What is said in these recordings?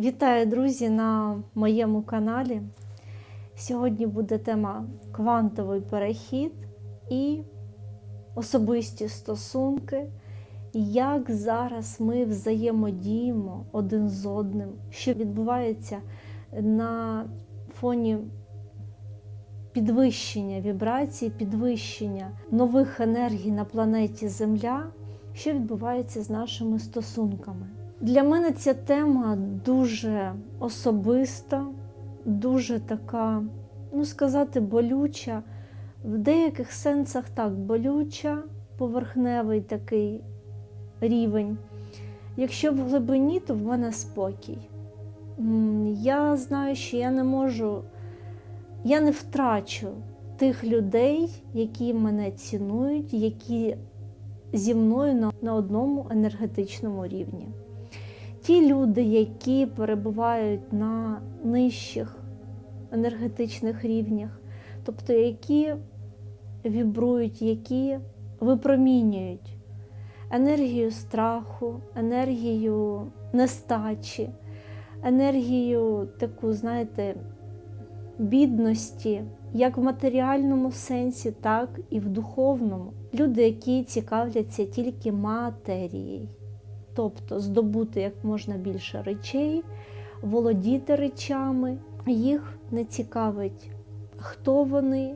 Вітаю, друзі, на моєму каналі. Сьогодні буде тема квантовий перехід і особисті стосунки, як зараз ми взаємодіємо один з одним, що відбувається на фоні підвищення вібрацій, підвищення нових енергій на планеті Земля, що відбувається з нашими стосунками. Для мене ця тема дуже особиста, дуже така, ну сказати, болюча, в деяких сенсах так, болюча, поверхневий такий рівень. Якщо в глибині, то в мене спокій. Я знаю, що я не можу, я не втрачу тих людей, які мене цінують, які зі мною на, одному енергетичному рівні. Ті люди, які перебувають на нижчих енергетичних рівнях, тобто які вібрують, які випромінюють енергію страху, енергію нестачі, енергію таку, знаєте, бідності, як в матеріальному сенсі, так і в духовному. Люди, які цікавляться тільки матерією тобто здобути як можна більше речей, володіти речами. Їх не цікавить, хто вони,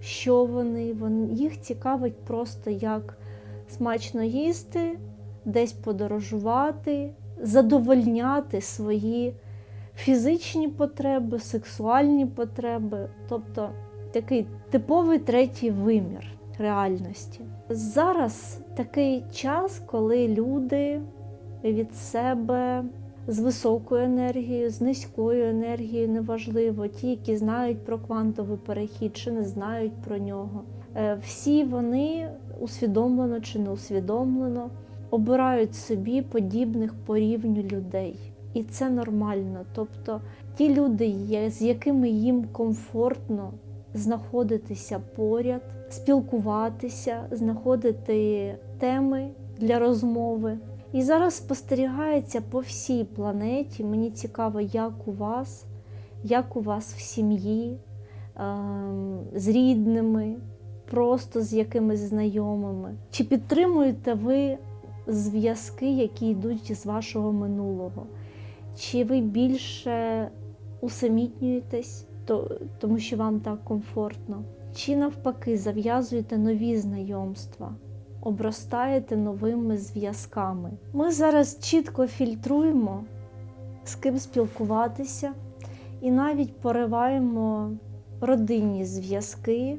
що вони. Їх цікавить просто як смачно їсти, десь подорожувати, задовольняти свої фізичні потреби, сексуальні потреби, тобто такий типовий третій вимір реальності. Зараз такий час, коли люди від себе з високою енергією, з низькою енергією, неважливо, ті, які знають про квантовий перехід чи не знають про нього. Е, Всі вони усвідомлено чи не усвідомлено обирають собі подібних по рівню людей. І це нормально. Тобто ті люди, з якими їм комфортно знаходитися поряд, спілкуватися, знаходити теми для розмови. І зараз спостерігається по всій планеті. Мені цікаво, як у вас, як у вас в сім'ї, ем, з рідними, просто з якимись знайомими. Чи підтримуєте ви зв'язки, які йдуть з вашого минулого? Чи ви більше усамітнюєтесь, тому що вам так комфортно? Чи навпаки зав'язуєте нові знайомства? обростаєте новими зв'язками. Ми зараз чітко фільтруємо, з ким спілкуватися, і навіть пориваємо родинні зв'язки,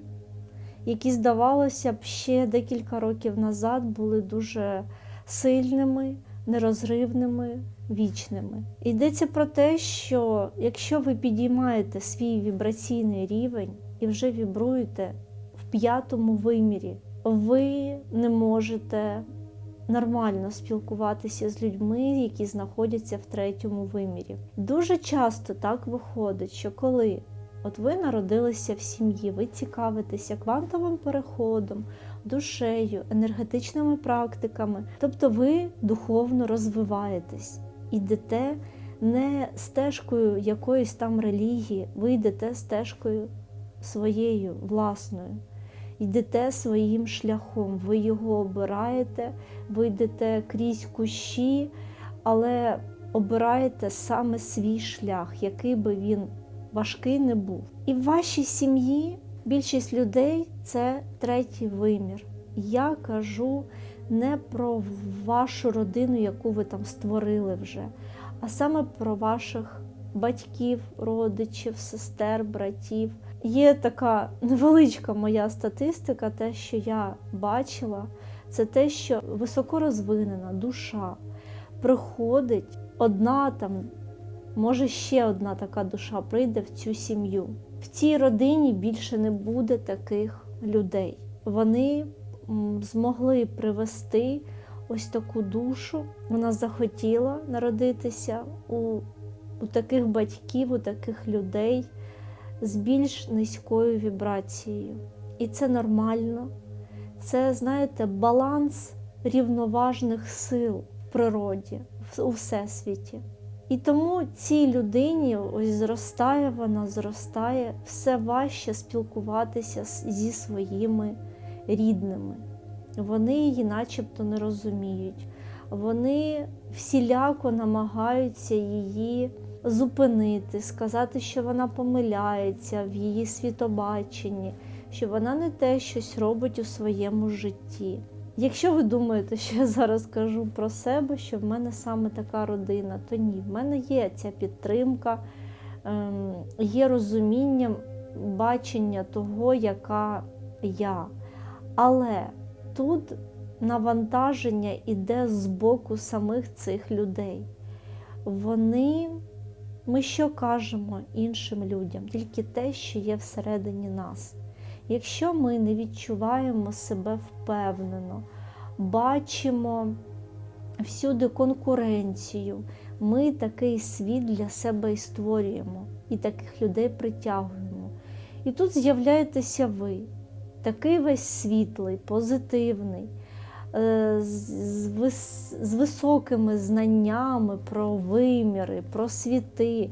які, здавалося б, ще декілька років назад були дуже сильними, нерозривними, вічними. Йдеться про те, що якщо ви підіймаєте свій вібраційний рівень і вже вібруєте в п'ятому вимірі, ви не можете нормально спілкуватися з людьми, які знаходяться в третьому вимірі. Дуже часто так виходить, що коли от ви народилися в сім'ї, ви цікавитеся квантовим переходом, душею, енергетичними практиками, тобто ви духовно розвиваєтесь, ідете не стежкою якоїсь там релігії, ви йдете стежкою своєю власною йдете своїм шляхом, ви його обираєте, ви йдете крізь кущі, але обираєте саме свій шлях, який би він важкий не був. І в вашій сім'ї більшість людей це третій вимір. Я кажу не про вашу родину, яку ви там створили вже, а саме про ваших батьків, родичів, сестер, братів. Є така невеличка моя статистика, те, що я бачила, це те, що високорозвинена душа приходить одна там, може ще одна така душа прийде в цю сім'ю. В цій родині більше не буде таких людей. Вони змогли привести ось таку душу. Вона захотіла народитися у, у таких батьків, у таких людей з більш низькою вібрацією. І це нормально. Це, знаєте, баланс рівноважних сил в природі, у всесвіті. І тому цій людині ось зростає вона, зростає, все важче спілкуватися зі своїми рідними. Вони її начебто не розуміють. Вони всіляко намагаються її зупинити, сказати, що вона помиляється в її світобаченні, що вона не те щось робить у своєму житті. Якщо ви думаєте, що я зараз кажу про себе, що в мене саме така родина, то ні, в мене є ця підтримка, ем, є розуміння, бачення того, яка я. Але тут навантаження іде з боку самих цих людей. Вони, ми що кажемо іншим людям? Тільки те, що є всередині нас. Якщо ми не відчуваємо себе впевнено, бачимо всюди конкуренцію, ми такий світ для себе і створюємо, і таких людей притягуємо. І тут з'являєтеся ви, такий весь світлий, позитивний, е, з, з, вис- з високими знаннями про виміри, про світи,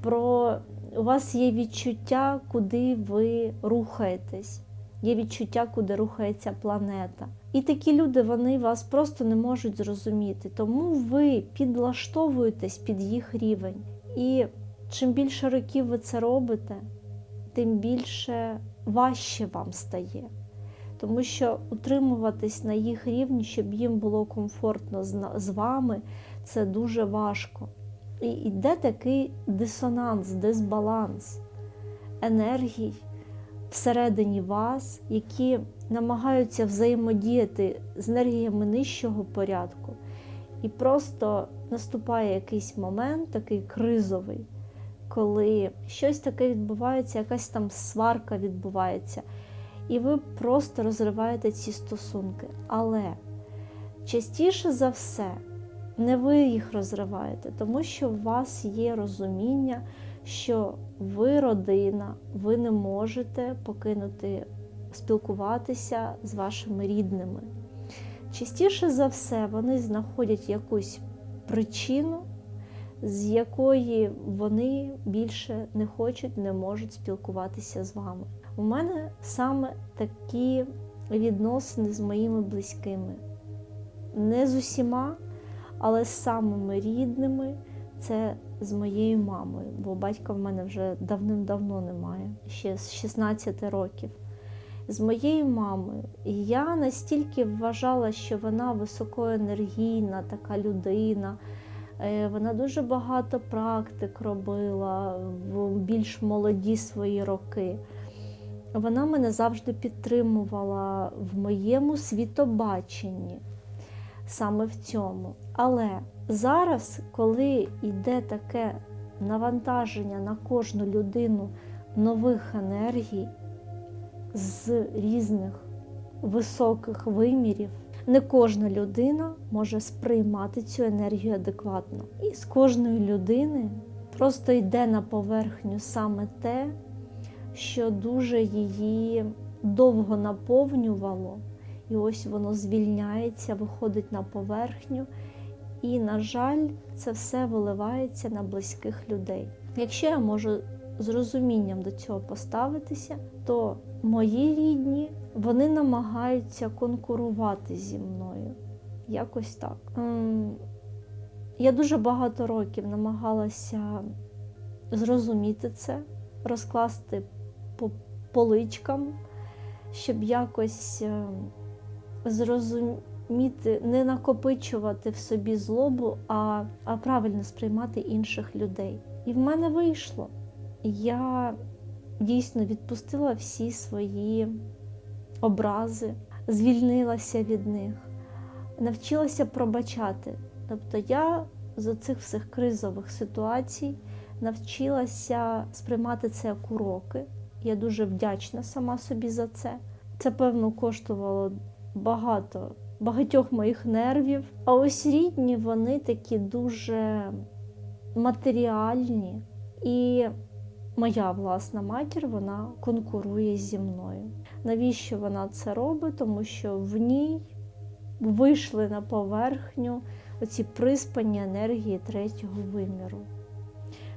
про у вас є відчуття, куди ви рухаєтесь, є відчуття, куди рухається планета. І такі люди вони вас просто не можуть зрозуміти, тому ви підлаштовуєтесь під їх рівень. І чим більше років ви це робите, тим більше важче вам стає. Тому що утримуватись на їх рівні, щоб їм було комфортно з вами, це дуже важко. І йде такий дисонанс, дисбаланс енергій всередині вас, які намагаються взаємодіяти з енергіями нижчого порядку. І просто наступає якийсь момент, такий кризовий, коли щось таке відбувається, якась там сварка відбувається, і ви просто розриваєте ці стосунки. Але частіше за все, не ви їх розриваєте, тому що у вас є розуміння, що ви родина, ви не можете покинути спілкуватися з вашими рідними. Частіше за все, вони знаходять якусь причину, з якої вони більше не хочуть, не можуть спілкуватися з вами. У мене саме такі відносини з моїми близькими. Не з усіма, але з самими рідними це з моєю мамою, бо батька в мене вже давним-давно немає, ще з 16 років. З моєю мамою. Я настільки вважала, що вона високоенергійна така людина. Е, Вона дуже багато практик робила в більш молоді свої роки. Вона мене завжди підтримувала в моєму світобаченні саме в цьому. Але зараз, коли йде таке навантаження на кожну людину нових енергій з різних високих вимірів, не кожна людина може сприймати цю енергію адекватно. І з кожної людини просто йде на поверхню саме те, що дуже її довго наповнювало, і ось воно звільняється, виходить на поверхню. І, на жаль, це все виливається на близьких людей. Якщо я можу з розумінням до цього поставитися, то мої рідні вони намагаються конкурувати зі мною. Якось так. Ем, Я дуже багато років намагалася зрозуміти це, розкласти по поличкам, щоб якось ем, зрозуміти, не накопичувати в собі злобу, а, а правильно сприймати інших людей. І в мене вийшло. Я дійсно відпустила всі свої образи, звільнилася від них, навчилася пробачати. Тобто я з цих всіх кризових ситуацій навчилася сприймати це як уроки. Я дуже вдячна сама собі за це. Це, певно, коштувало багато, багатьох моїх нервів. А ось рідні вони такі дуже матеріальні. І моя власна матір вона конкурує зі мною. Навіщо вона це робить? Тому що в ній вийшли на поверхню оці приспані енергії третього виміру.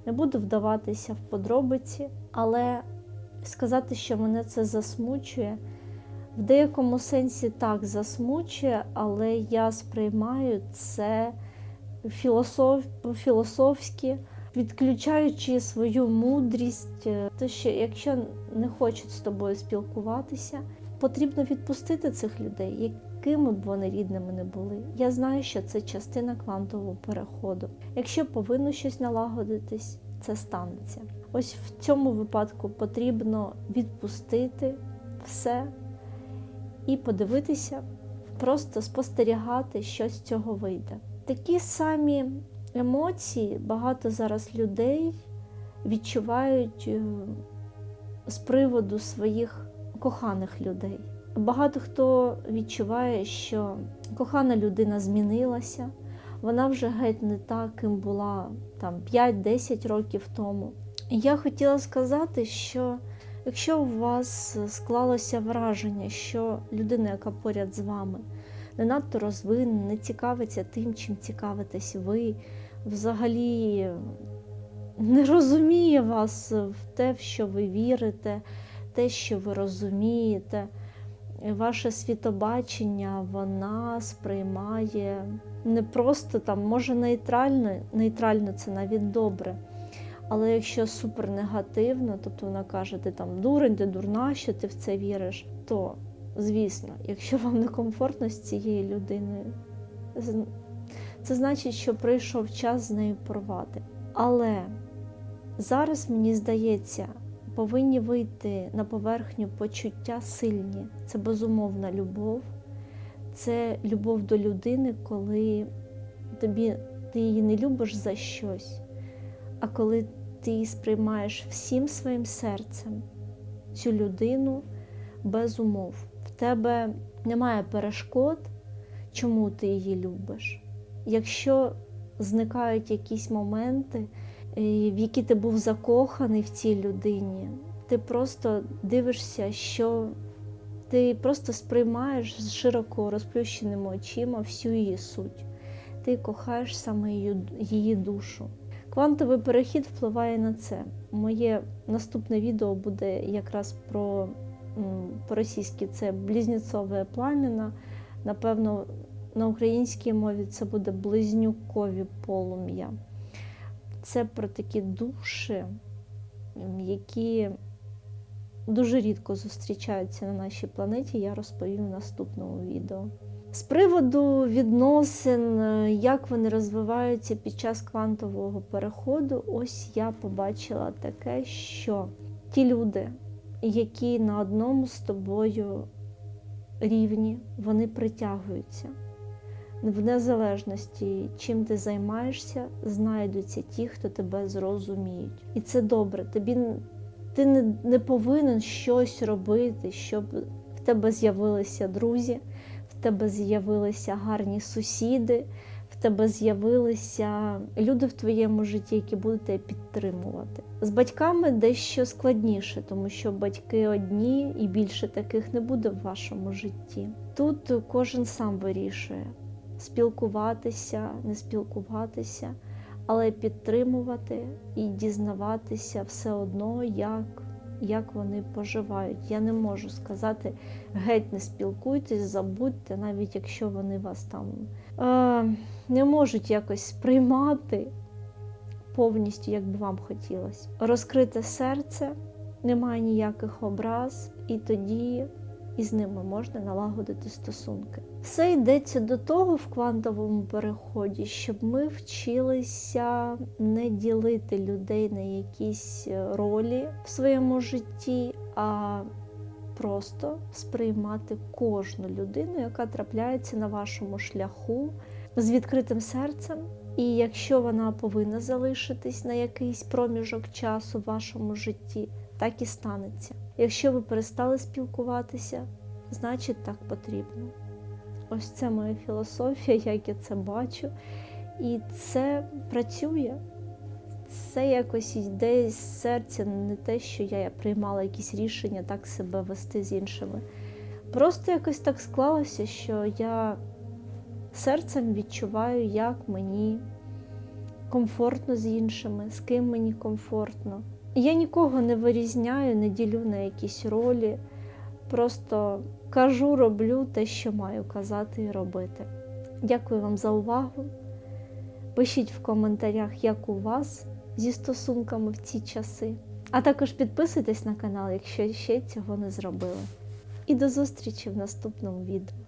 Не буду вдаватися в подробиці, але сказати, що мене це засмучує, в деякому сенсі так засмучує, але я сприймаю це філософ, по-філософськи, відключаючи свою мудрість. То що якщо не хочуть з тобою спілкуватися, потрібно відпустити цих людей, якими б вони рідними не були. Я знаю, що це частина квантового переходу. Якщо повинно щось налагодитись, це станеться. Ось в цьому випадку потрібно відпустити все і подивитися, просто спостерігати, що з цього вийде. Такі самі емоції багато зараз людей відчувають е, з приводу своїх коханих людей. Багато хто відчуває, що кохана людина змінилася, вона вже геть не та, ким була там 5-10 років тому. Я хотіла сказати, що якщо у вас склалося враження, що людина, яка поряд з вами, не надто розвинена, не цікавиться тим, чим цікавитесь ви, взагалі не розуміє вас в те, в що ви вірите, те, що ви розумієте, ваше світобачення вона сприймає не просто там, може нейтрально, нейтрально це навіть добре. Але якщо супер негативно, тобто вона каже, ти там дурень, ти дурна, що ти в це віриш, то, звісно, якщо вам некомфортно з цією людиною, це значить, що прийшов час з нею порвати. Але зараз, мені здається, повинні вийти на поверхню почуття сильні. Це безумовна любов, це любов до людини, коли тобі, ти її не любиш за щось, а коли ти її сприймаєш всім своїм серцем, цю людину без умов. В тебе немає перешкод, чому ти її любиш. Якщо зникають якісь моменти, в які ти був закоханий в цій людині, ти просто дивишся, що ти просто сприймаєш з широко розплющеними очима всю її суть. Ти кохаєш саме її, душу. Квантовий перехід впливає на це. Моє наступне відео буде якраз про по-російськи це близнецове пламіна. Напевно, на українській мові це буде близнюкові полум'я. Це про такі душі, які дуже рідко зустрічаються на нашій планеті, я розповім в наступному відео. З приводу відносин, як вони розвиваються під час квантового переходу, ось я побачила таке, що ті люди, які на одному з тобою рівні, вони притягуються. В незалежності, чим ти займаєшся, знайдуться ті, хто тебе зрозуміють. І це добре. Тобі ти не, не повинен щось робити, щоб в тебе з'явилися друзі, в тебе з'явилися гарні сусіди, в тебе з'явилися люди в твоєму житті, які будуть тебе підтримувати. З батьками дещо складніше, тому що батьки одні і більше таких не буде в вашому житті. Тут кожен сам вирішує спілкуватися, не спілкуватися, але підтримувати і дізнаватися все одно, як як вони поживають. Я не можу сказати, геть не спілкуйтесь, забудьте, навіть якщо вони вас там е, не можуть якось сприймати повністю, як би вам хотілося. Розкрите серце, немає ніяких образ, і тоді і з ними можна налагодити стосунки. Все йдеться до того в квантовому переході, щоб ми вчилися не ділити людей на якісь ролі в своєму житті, а просто сприймати кожну людину, яка трапляється на вашому шляху з відкритим серцем. І якщо вона повинна залишитись на якийсь проміжок часу в вашому житті, так і станеться. Якщо ви перестали спілкуватися, значить так потрібно. Ось це моя філософія, як я це бачу. І це працює. Це якось йде з серця, не те, що я приймала якісь рішення так себе вести з іншими. Просто якось так склалося, що я Серцем відчуваю, як мені комфортно з іншими, з ким мені комфортно. Я нікого не вирізняю, не ділю на якісь ролі. Просто кажу, роблю те, що маю казати і робити. Дякую вам за увагу. Пишіть в коментарях, як у вас зі стосунками в ці часи. А також підписуйтесь на канал, якщо ще цього не зробили. І до зустрічі в наступному відео.